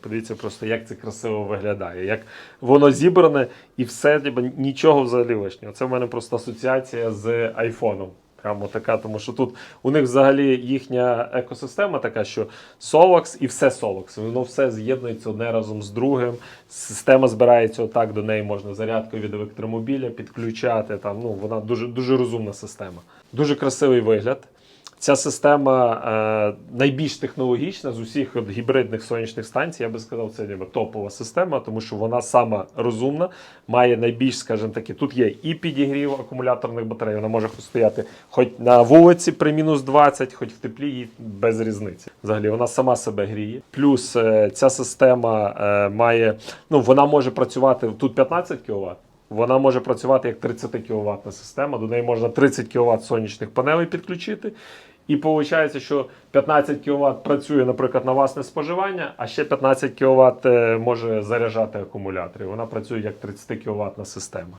Подивіться просто, як це красиво виглядає, як воно зібране і все, ніби нічого взагалі лишнього. Це в мене просто асоціація з айфоном. Прямо така, тому що тут у них взагалі їхня екосистема така, що Solox і все Solox. Воно все з'єднується одне разом з другим. Система збирається отак, до неї можна зарядкою від електромобіля підключати. Там, ну, вона дуже, дуже розумна система. Дуже красивий вигляд. Ця система е, найбільш технологічна з усіх от гібридних сонячних станцій. Я би сказав, це ніби топова система, тому що вона сама розумна, має найбільш, скажімо таки, тут є і підігрів акумуляторних батарей. Вона може стояти хоч на вулиці при мінус 20, хоч в теплі їй без різниці. Взагалі вона сама себе гріє. Плюс е, ця система е, має, ну вона може працювати тут 15 кВт. Вона може працювати як 30 кВт система. До неї можна 30 кВт сонячних панелей підключити. І виходить, що 15 кВт працює, наприклад, на власне споживання, а ще 15 кВт може заряджати акумулятори. Вона працює як 30 кВт система.